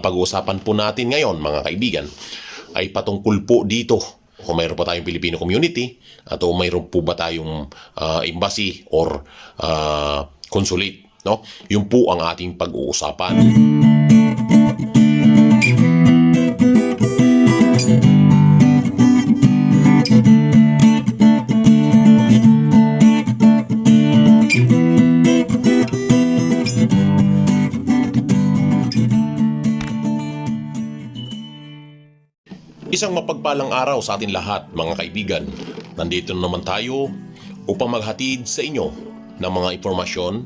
Pag-uusapan po natin ngayon mga kaibigan ay patungkol po dito kung mayroon po tayong Filipino community at o mayroon po ba tayong ah, embassy or ah, consulate. No? Yun po ang ating pag-uusapan. Isang mapagpalang araw sa atin lahat, mga kaibigan. Nandito na naman tayo upang maghatid sa inyo ng mga impormasyon,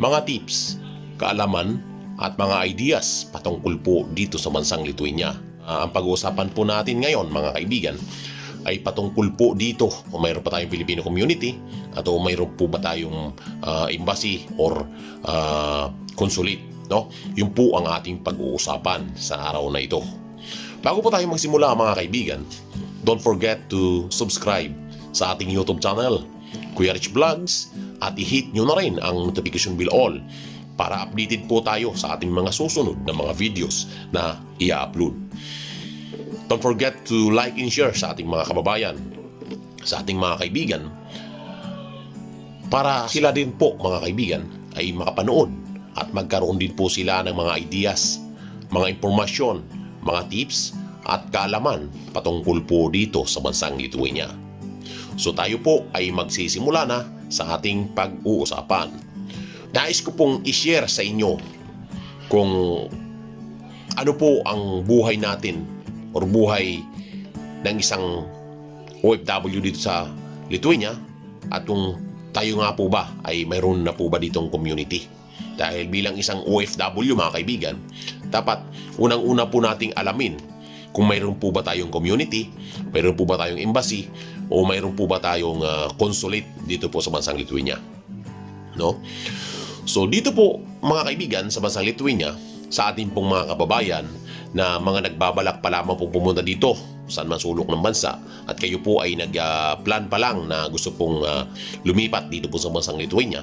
mga tips, kaalaman, at mga ideas patungkol po dito sa bansang Lithuania. Ah, ang pag-uusapan po natin ngayon, mga kaibigan, ay patungkol po dito kung mayroon pa tayong Filipino community at o mayroon po ba tayong ah, embassy or ah, consulate. No? Yun po ang ating pag-uusapan sa araw na ito. Bago po tayo magsimula mga kaibigan, don't forget to subscribe sa ating YouTube channel, Kuya Rich Vlogs, at i-hit nyo na rin ang notification bell all para updated po tayo sa ating mga susunod na mga videos na i-upload. Don't forget to like and share sa ating mga kababayan, sa ating mga kaibigan, para sila din po mga kaibigan ay makapanood at magkaroon din po sila ng mga ideas, mga impormasyon, mga tips at kaalaman patungkol po dito sa bansang Lithuania. So tayo po ay magsisimula na sa ating pag-uusapan. Nais ko pong i-share sa inyo kung ano po ang buhay natin or buhay ng isang OFW dito sa Lithuania at kung tayo nga po ba ay mayroon na po ba ditong community. Dahil bilang isang OFW mga kaibigan, dapat unang-una po nating alamin kung mayroon po ba tayong community, mayroon po ba tayong embassy, o mayroon po ba tayong ah, consulate dito po sa bansang Lithuania. No? So dito po mga kaibigan sa bansang Lithuania, sa ating pong mga kababayan na mga nagbabalak pa lamang pong pumunta dito saan man sulok ng bansa at kayo po ay nag-plan pa lang na gusto pong ah, lumipat dito po sa bansang Lithuania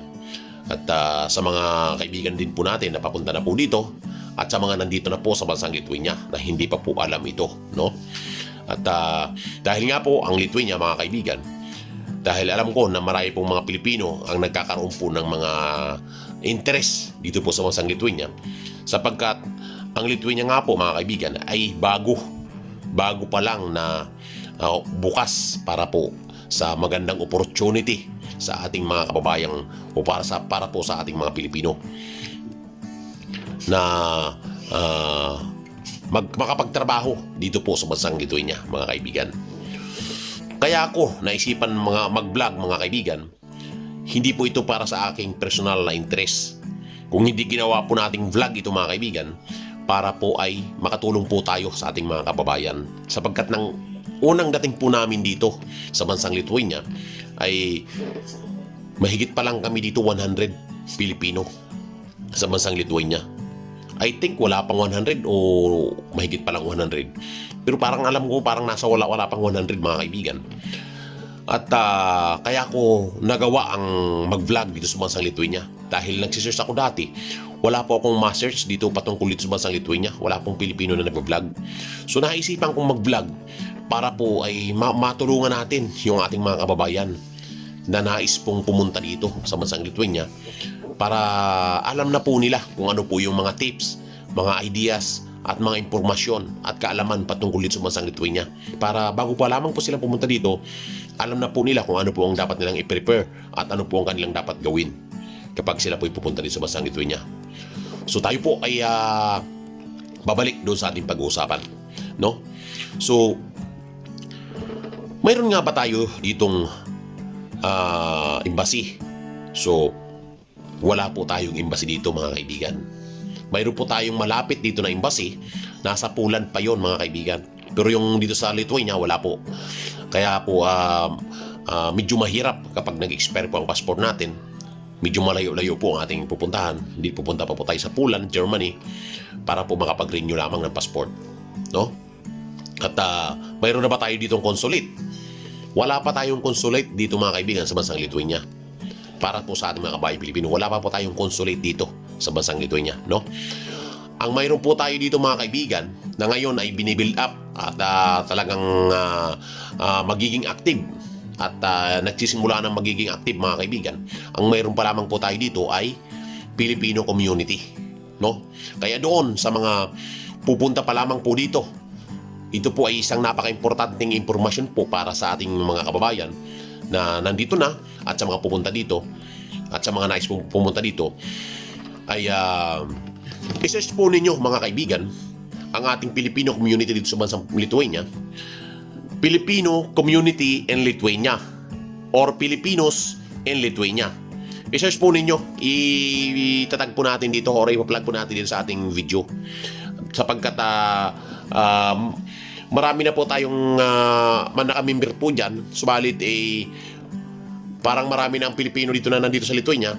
at ah, sa mga kaibigan din po natin na papunta na po dito at sa mga nandito na po sa bansang Lithuania na hindi pa po alam ito no? At ah, dahil nga po ang Lithuania mga kaibigan dahil alam ko na marami pong mga Pilipino ang nagkakaroon po ng mga interest dito po sa bansang Lithuania sapagkat ang Lithuania nga po mga kaibigan ay bago. Bago pa lang na uh, bukas para po sa magandang opportunity sa ating mga kababayang o para sa para po sa ating mga Pilipino na ah, mag, makapagtrabaho dito po sa bansang Lithuania mga kaibigan. Kaya ako naisipan mga mag-vlog mga kaibigan, hindi po ito para sa aking personal na interest. Kung hindi ginawa po nating vlog ito mga kaibigan, para po ay makatulong po tayo sa ating mga kababayan. Sapagkat ng unang dating po namin dito sa bansang Lithuania ay mahigit pa lang kami dito 100 Pilipino sa bansang Lithuania. I think wala pang 100 o mahigit pa lang 100. Pero parang alam ko parang nasa wala wala pang 100 mga kaibigan. At ah, kaya ko nagawa ang mag-vlog dito sa bansang Lithuania. Dahil nagsisearch ako dati, wala po akong ma-search dito patungkol dito sa bansang Lithuania. Wala pong Pilipino na nag-vlog. So naisipan kong mag-vlog para po ay ma- matulungan natin yung ating mga kababayan na nais pong pumunta dito sa bansang Lithuania para alam na po nila kung ano po yung mga tips, mga ideas, at mga impormasyon at kaalaman patungkol dito sa bansang Lithuania. Para bago pa lamang po sila pumunta dito, alam na po nila kung ano po ang dapat nilang i-prepare at ano po ang kanilang dapat gawin kapag sila po pupunta dito sa bansang Lithuania. So tayo po ay ah, babalik doon sa ating pag-uusapan. No? So, mayroon nga ba tayo ditong ah, embassy? So, wala po tayong embassy dito mga kaibigan. Mayroon po tayong malapit dito na embassy. Nasa Poland pa yon mga kaibigan. Pero yung dito sa Lithuania, wala po. Kaya po, ah, ah, medyo mahirap kapag nag-expire po ang passport natin. Medyo malayo-layo po ang ating pupuntahan. Hindi pupunta pa po tayo sa Poland, Germany, para po makapag-renew lamang ng passport. No? At ah, mayroon na ba tayo ditong consulate? Wala pa tayong consulate dito mga kaibigan sa bansang Lithuania. Para po sa ating mga kabayan Pilipino, wala pa po tayong consulate dito sa bansang Lithuania, no? ang mayroon po tayo dito mga kaibigan na ngayon ay binibuild up at ah, talagang ah, ah, magiging active at ah, nagsisimula ng magiging active mga kaibigan. Ang mayroon pa lamang po tayo dito ay Filipino community. No? Kaya doon sa mga pupunta pa lamang po dito, ito po ay isang napaka-importanting impormasyon po para sa ating mga kababayan na nandito na at sa mga pupunta dito at sa mga nais pum- pumunta dito ay uh, isearch po ninyo mga kaibigan ang ating Filipino community dito sa bansang Lithuania. Filipino community in Lithuania or Filipinos in Lithuania i-search po ninyo. Itatag po natin dito or i-plug po natin dito sa ating video. Sapagkat ah, um, marami na po tayong uh, manaka-member po dyan. Subalit eh parang marami na ang Pilipino dito na nandito sa Lithuania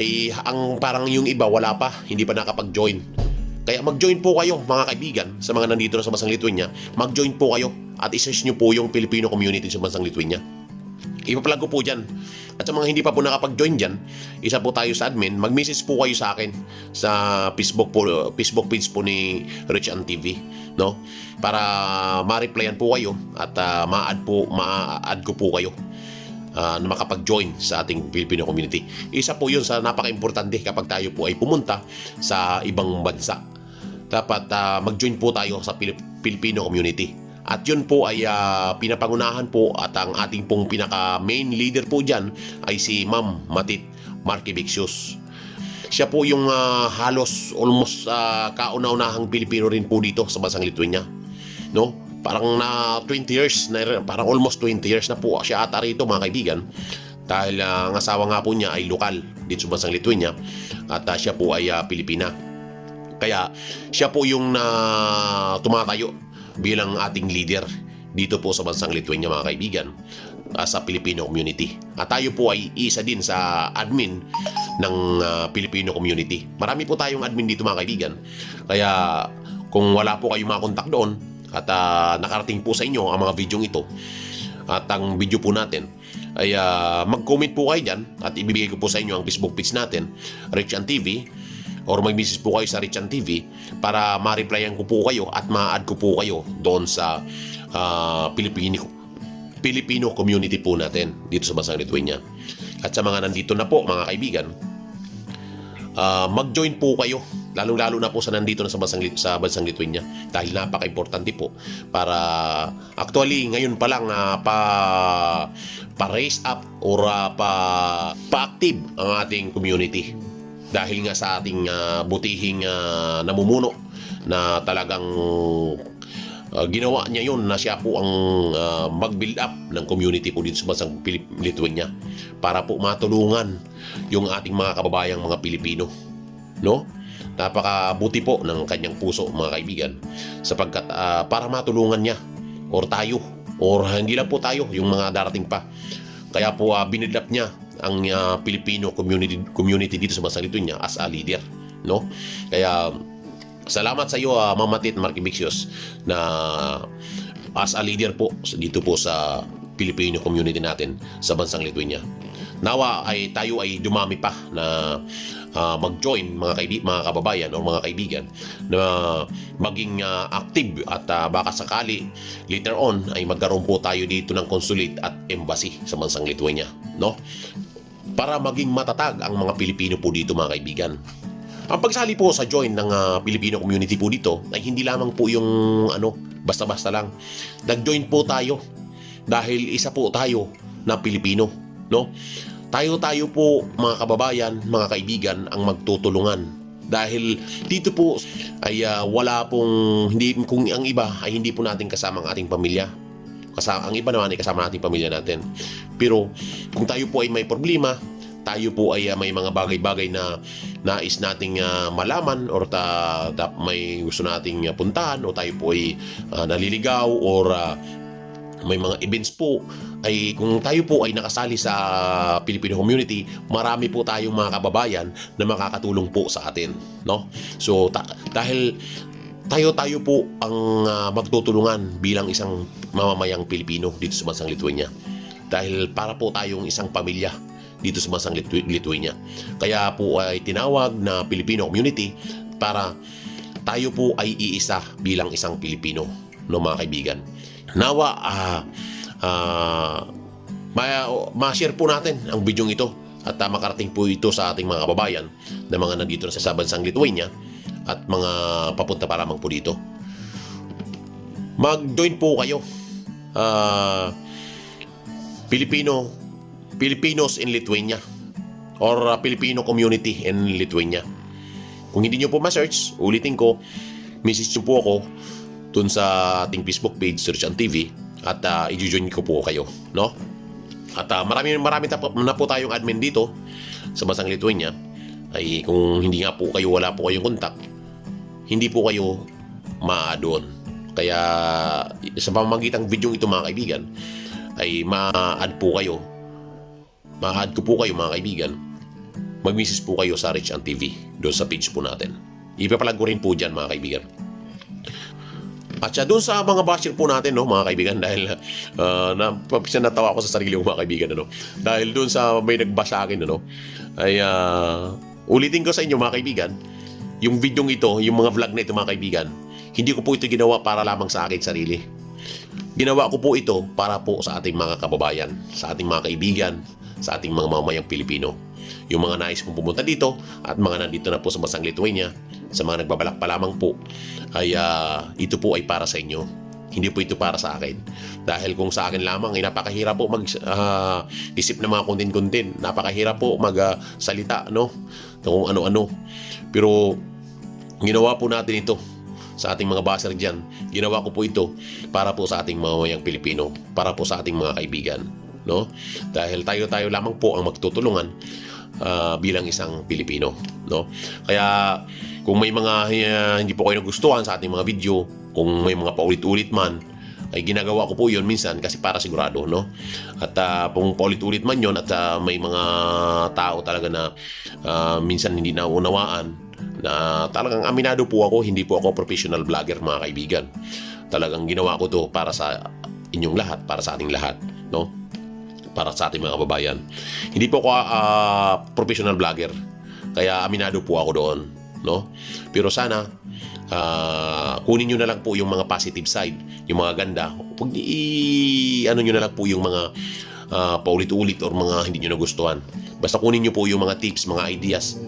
eh ang parang yung iba wala pa. Hindi pa nakapag-join. Kaya mag-join po kayo mga kaibigan sa mga nandito na sa bansang Lithuania mag-join po kayo at isearch nyo po yung Filipino community sa bansang Lithuania ipaplug ko po dyan at sa mga hindi pa po nakapag-join dyan isa po tayo sa admin mag-message po kayo sa akin sa Facebook po Facebook page po ni Rich An TV no para ma-replyan po kayo at ah, ma-add po ma-add ko po kayo ah, na makapag-join sa ating Filipino community. Isa po yun sa napaka-importante kapag tayo po ay pumunta sa ibang bansa. Dapat ah, mag-join po tayo sa Filipino community. At yun po ay ah, pinapangunahan po at ang ating pong pinaka-main leader po dyan ay si Ma'am Matit Marquivicius. Siya po yung ah, halos almost ah, kauna-unahang Pilipino rin po dito sa bansang Lithuania. No? Parang na 20 years, na, parang almost 20 years na po siya ata rito mga kaibigan. Dahil ah, ang asawa nga po niya ay lokal dito sa bansang Lithuania at ah, siya po ay ah, Pilipina. Kaya siya po yung na tumatayo bilang ating leader dito po sa bansang Lithuania mga kaibigan ah, sa Filipino community. At tayo po ay isa din sa admin ng ah, Filipino community. Marami po tayong admin dito mga kaibigan. Kaya kung wala po kayong makontak doon at ah, nakarating po sa inyo ang mga video ito at ang video po natin ay ah, mag-comment po kayo dyan at ibibigay ko po sa inyo ang Facebook page natin, Rich An TV or mag-message po kayo sa Richan TV para ma-replyan ko po kayo at ma-add ko po kayo doon sa ah, Pilipino Filipino community po natin dito sa bansang Lithuania. At sa mga nandito na po, mga kaibigan, ah, mag-join po kayo lalong-lalo na po sa nandito na sa bansang, sa bansang Lithuania dahil napaka-importante po para actually ngayon pa lang ah, pa pa-raise up or ah, pa pa-active ang ating community dahil nga sa ating ah, butihing ah, namumuno na talagang ah, ginawa niya yon na siya po ang ah, mag-build up ng community po dito sa bansang Lithuania para po matulungan yung ating mga kababayang mga Pilipino no? Napakabuti po ng kanyang puso mga kaibigan sapagkat ah, para matulungan niya or tayo or hindi lang po tayo yung mga darating pa. Kaya po uh, binidlap niya ang ah, Filipino community community dito sa bansang Lithuania as a leader no? Kaya salamat sa iyo uh, Mamatit Markibixios na as a leader po dito po sa Filipino community natin sa bansang Lithuania. Nawa ay tayo ay dumami pa na ah, mag-join mga kaibi- mga kababayan o mga kaibigan na maging ah, active at ah, baka sakali later on ay magkaroon po tayo dito ng consulate at embassy sa bansang Lithuania no para maging matatag ang mga Pilipino po dito mga kaibigan ang pagsali po sa join ng ah, Filipino community po dito ay hindi lamang po yung ano basta-basta lang nag-join po tayo dahil isa po tayo na Pilipino no tayo-tayo po mga kababayan, mga kaibigan ang magtutulungan. Dahil dito po ay ah, wala pong hindi kung ang iba ay hindi po natin kasama ang ating pamilya. Kasama, ang iba naman ay kasama natin pamilya natin. Pero kung tayo po ay may problema, tayo po ay ah, may mga bagay-bagay na nais nating ah, malaman or ta, ta- may gusto nating ah, puntahan o tayo po ay ah, naliligaw or ah, may mga events po ay kung tayo po ay nakasali sa Filipino community, marami po tayong mga kababayan na makakatulong po sa atin, no? So ta- dahil tayo-tayo po ang ah, magtutulungan bilang isang mamamayang Pilipino dito sa bansang Lithuania. Dahil para po tayong isang pamilya dito sa bansang Litu- Lithuania. Kaya po ay tinawag na Filipino community para tayo po ay iisa bilang isang Pilipino, no mga kaibigan. Nawa, ah, ma- ma-share po natin ang video ito at ah, makarating po ito sa ating mga kababayan na mga nandito na sa bansang Lithuania at mga papunta pa lamang po dito. Mag-join po kayo. Ah, Filipino Filipinos in Lithuania or uh, Filipino community in Lithuania. Kung hindi nyo po ma-search, ulitin ko, message nyo po ako dun sa ating Facebook page, Search and TV, at uh, i-join ko po kayo, no? At uh, marami, marami na po, tayong admin dito sa bansang Lithuania. Ay kung hindi nga po kayo, wala po kayong kontak, hindi po kayo ma-doon. Kaya sa pamamagitan video ito mga kaibigan, ay ma-add po kayo ma-add ko po kayo mga kaibigan, mag-message po kayo sa Rich and TV doon sa page po natin. Ipapalag ko rin po dyan mga kaibigan. At siya doon sa mga basher po natin, no, mga kaibigan, dahil uh, na, natawa ako sa sarili ko mga kaibigan, ano, dahil doon sa may nagbash sa akin, ano, ay uh, ulitin ko sa inyo mga kaibigan, yung video ito, yung mga vlog na ito mga kaibigan, hindi ko po ito ginawa para lamang sa akin sarili. Ginawa ko po ito para po sa ating mga kababayan, sa ating mga kaibigan, sa ating mga mamayang Pilipino. Yung mga nais pong pumunta dito at mga nandito na po sa Masang Lithuania, sa mga nagbabalak pa lamang po, ay ah, ito po ay para sa inyo. Hindi po ito para sa akin. Dahil kung sa akin lamang, ay napakahirap po mag-isip ng mga content-content. Napakahirap po mag-salita, no? Kung ano-ano. Pero, ginawa po natin ito sa ating mga baser dyan. Ginawa ko po ito para po sa ating mamayang Pilipino, para po sa ating mga kaibigan. No? Dahil tayo-tayo lamang po ang magtutulungan ah, bilang isang Pilipino. No? Kaya kung may mga ah, hindi po kayo nagustuhan sa ating mga video, kung may mga paulit-ulit man, ay ginagawa ko po yun minsan kasi para sigurado, no? At ah, kung paulit-ulit man yon at ah, may mga tao talaga na ah, minsan hindi naunawaan, na talagang aminado po ako, hindi po ako professional vlogger mga kaibigan. Talagang ginawa ko to para sa inyong lahat, para sa ating lahat, no? Para sa ating mga kababayan. Hindi po ako ah, professional vlogger, kaya aminado po ako doon, no? Pero sana ah, kunin nyo na lang po yung mga positive side, yung mga ganda. Huwag i ano nyo na lang po yung mga ah, paulit-ulit or mga hindi nyo nagustuhan. Basta kunin nyo po yung mga tips, mga ideas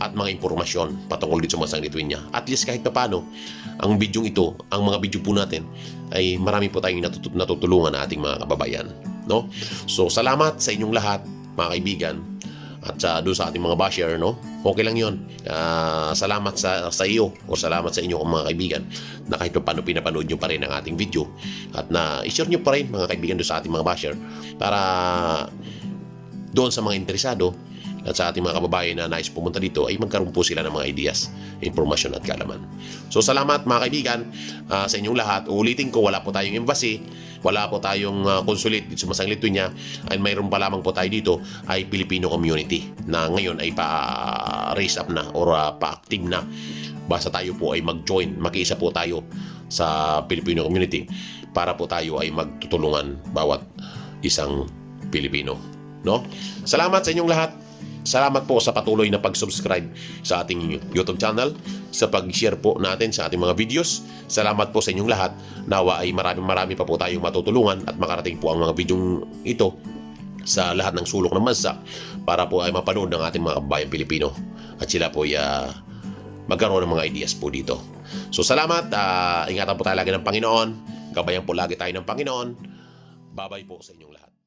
at mga impormasyon patungkol dito sa mga Lithuania. At least kahit pa paano, ang video ito, ang mga video po natin, ay marami po tayong natut- natutulungan na ating mga kababayan. No? So, salamat sa inyong lahat, mga kaibigan, at sa doon sa ating mga basher, no? Okay lang yon. Ah, salamat sa, sa iyo o salamat sa inyo mga kaibigan na kahit pa paano pinapanood nyo pa rin ang ating video at na i-share nyo pa rin mga kaibigan doon sa ating mga basher para doon sa mga interesado at sa ating mga kababayan na nais pumunta dito ay magkaroon po sila ng mga ideas, impormasyon at kalaman. So salamat mga kaibigan ah, sa inyong lahat. Uulitin ko, wala po tayong embassy, wala po tayong uh, consulate dito sa Masang Lithuania and mayroon pa lamang po tayo dito ay Filipino community na ngayon ay pa-raise up na or ah, pa-active na. Basta tayo po ay mag-join, mag-isa po tayo sa Filipino community para po tayo ay magtutulungan bawat isang Pilipino. No? Salamat sa inyong lahat. Salamat po sa patuloy na pag-subscribe sa ating YouTube channel, sa pag-share po natin sa ating mga videos. Salamat po sa inyong lahat. Nawa ay marami marami pa po tayong matutulungan at makarating po ang mga video ito sa lahat ng sulok ng bansa para po ay mapanood ng ating mga kababayang Pilipino at sila po ay ah, magkaroon ng mga ideas po dito. So salamat, ah, ingatan po tayo lagi ng Panginoon, gabayan po lagi tayo ng Panginoon. Babay po sa inyong lahat.